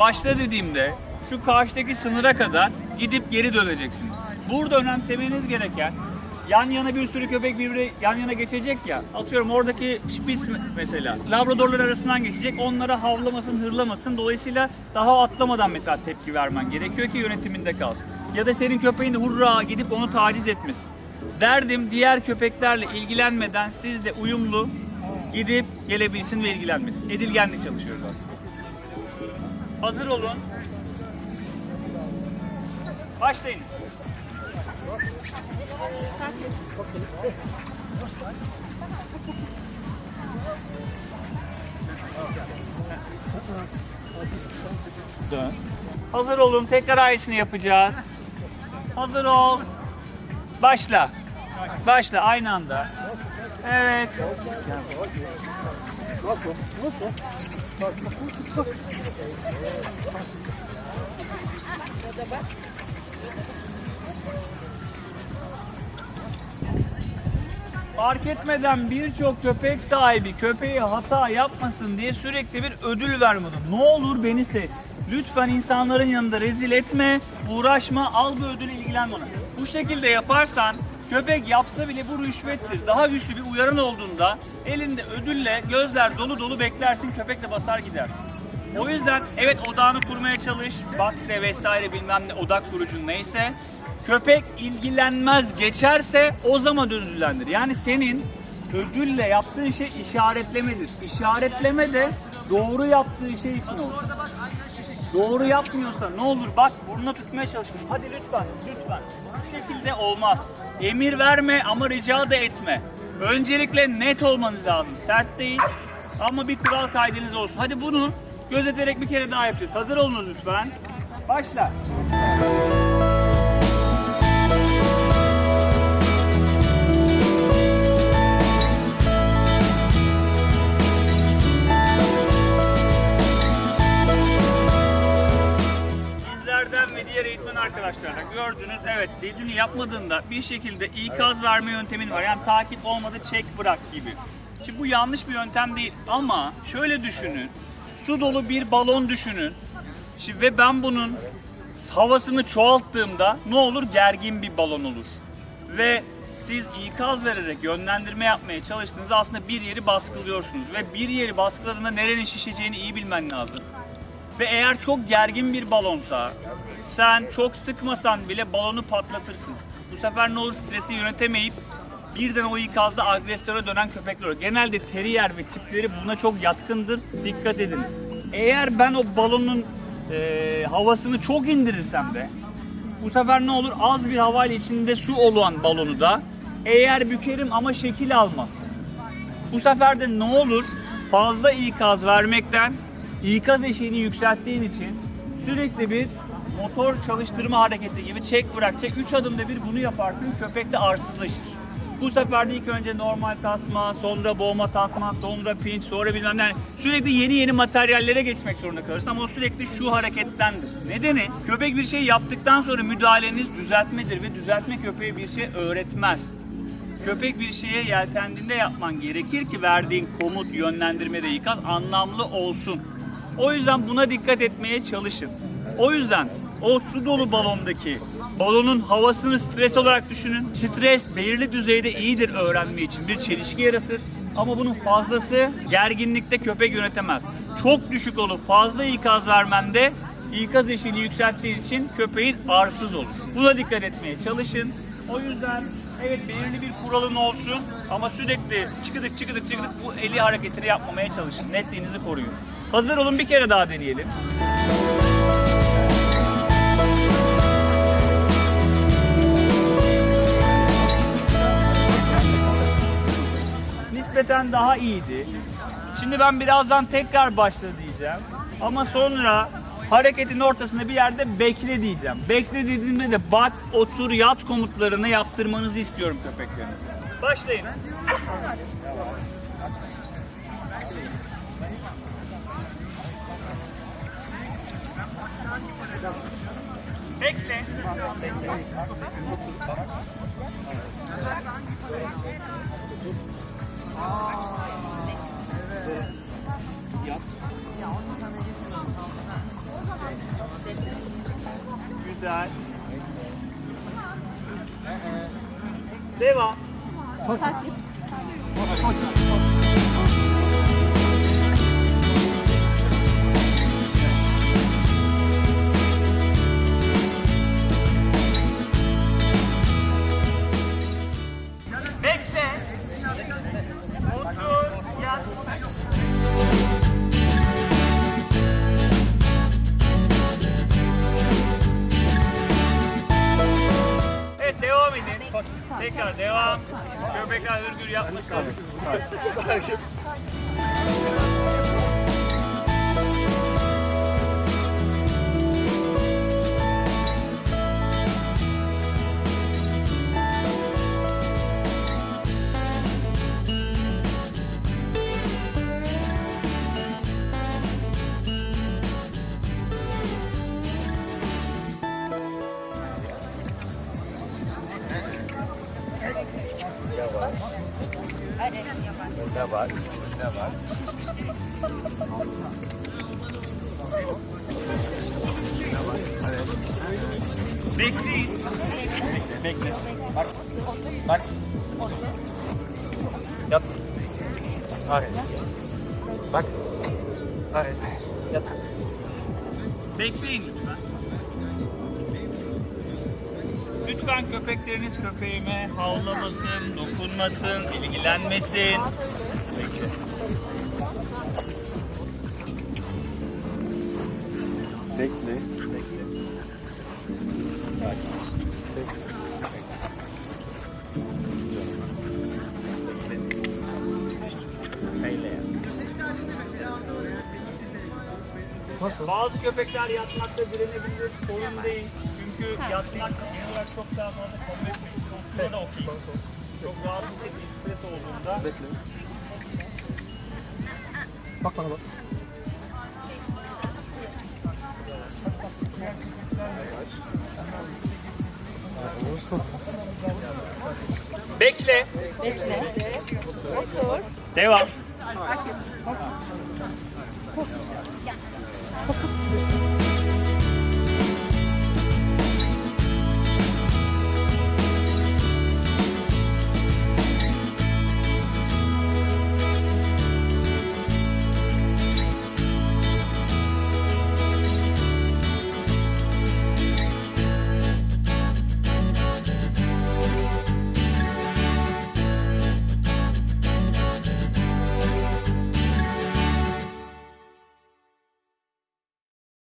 başla dediğimde şu karşıdaki sınıra kadar gidip geri döneceksiniz. Burada önemsemeniz gereken yan yana bir sürü köpek birbiri yan yana geçecek ya. Atıyorum oradaki Spitz me- mesela. Labradorlar arasından geçecek. Onlara havlamasın, hırlamasın. Dolayısıyla daha atlamadan mesela tepki vermen gerekiyor ki yönetiminde kalsın. Ya da senin köpeğin de hurra gidip onu taciz etmesin. Derdim diğer köpeklerle ilgilenmeden sizle uyumlu gidip gelebilsin ve ilgilenmesin. Edilgenle çalışıyoruz aslında. Hazır olun. Başlayın. Dön. Hazır olun. Tekrar aynısını yapacağız. Hazır ol. Başla. Başla aynı anda. Evet. Fark etmeden birçok köpek sahibi köpeği hata yapmasın diye sürekli bir ödül vermedi. Ne olur beni seç. Lütfen insanların yanında rezil etme, uğraşma, al bu ödülü ilgilen bana. Bu şekilde yaparsan köpek yapsa bile bu rüşvettir. Daha güçlü bir uyaran olduğunda elinde ödülle gözler dolu dolu beklersin köpek de basar gider. O yüzden evet odağını kurmaya çalış. Bakte vesaire bilmem ne odak kurucun neyse. Köpek ilgilenmez geçerse o zaman ödüllendir. Yani senin ödülle yaptığın şey işaretlemedir. İşaretleme de doğru yaptığı şey için olur. Doğru yapmıyorsa ne olur bak burnuna tutmaya çalışın. Hadi lütfen, lütfen. Bu şekilde olmaz. Emir verme ama rica da etme. Öncelikle net olmanız lazım. Sert değil ama bir kural kaydınız olsun. Hadi bunu gözeterek bir kere daha yapacağız. Hazır olunuz lütfen. Başla. Dediğini yapmadığında bir şekilde ikaz verme yöntemin var. Yani takip olmadı çek bırak gibi. Şimdi bu yanlış bir yöntem değil ama şöyle düşünün. Su dolu bir balon düşünün. Şimdi ve ben bunun havasını çoğalttığımda ne olur? Gergin bir balon olur. Ve siz ikaz vererek yönlendirme yapmaya çalıştığınızda aslında bir yeri baskılıyorsunuz. Ve bir yeri baskıladığında nerenin şişeceğini iyi bilmen lazım. Ve eğer çok gergin bir balonsa sen çok sıkmasan bile balonu patlatırsın. Bu sefer ne olur stresi yönetemeyip birden o ikazda agresyona dönen köpekler olur. Genelde terrier ve tipleri buna çok yatkındır. Dikkat ediniz. Eğer ben o balonun eee, havasını çok indirirsem de bu sefer ne olur? Az bir havayla içinde su olan balonu da eğer bükerim ama şekil almaz. Bu sefer de ne olur? Fazla ikaz vermekten ikaz eşiğini yükselttiğin için sürekli bir motor çalıştırma hareketi gibi çek bırak çek 3 adımda bir bunu yaparsın köpek de arsızlaşır. Bu sefer de ilk önce normal tasma, sonra boğma tasma, sonra pinç, sonra bilmem ne. Yani sürekli yeni yeni materyallere geçmek zorunda kalırsın ama o sürekli şu harekettendir. Nedeni köpek bir şey yaptıktan sonra müdahaleniz düzeltmedir ve düzeltme köpeğe bir şey öğretmez. Köpek bir şeye yeltendiğinde yapman gerekir ki verdiğin komut, yönlendirme de ikaz anlamlı olsun. O yüzden buna dikkat etmeye çalışın. O yüzden o su dolu balondaki balonun havasını stres olarak düşünün. Stres belirli düzeyde iyidir öğrenme için bir çelişki yaratır. Ama bunun fazlası gerginlikte köpek yönetemez. Çok düşük olup fazla ikaz vermende ikaz eşiğini yükselttiğin için köpeğin arsız olur. Buna dikkat etmeye çalışın. O yüzden evet belirli bir kuralın olsun ama sürekli çıkıdık çıkıdık çıkıdık bu eli hareketini yapmamaya çalışın. Netliğinizi koruyun. Hazır olun bir kere daha deneyelim. Nispeten daha iyiydi. Şimdi ben birazdan tekrar başla diyeceğim. Ama sonra hareketin ortasında bir yerde bekle diyeceğim. Bekle dediğimde de bak, otur, yat komutlarını yaptırmanızı istiyorum köpeklerinize. Başlayın. Bekle. では。Tekrar devam. Köpekler hırgür yapmasın. Bekleyin. Bekle, bekle. Bak. Bak. Yat. Bak. Yat. Bekleyin. Lütfen köpekleriniz köpeğime havlamasın, dokunmasın, ilgilenmesin. Bekle. Bekle. Bazı köpekler yatmakta direnebilir, sorun değil. Çünkü yatmak genel olarak çok daha fazla kabul etmiyor. Burada da okey. Çok rahatsız edici stres olduğunda. Bekle. Bak bana bak. Bekle. Bekle. Otur. Devam. 我不死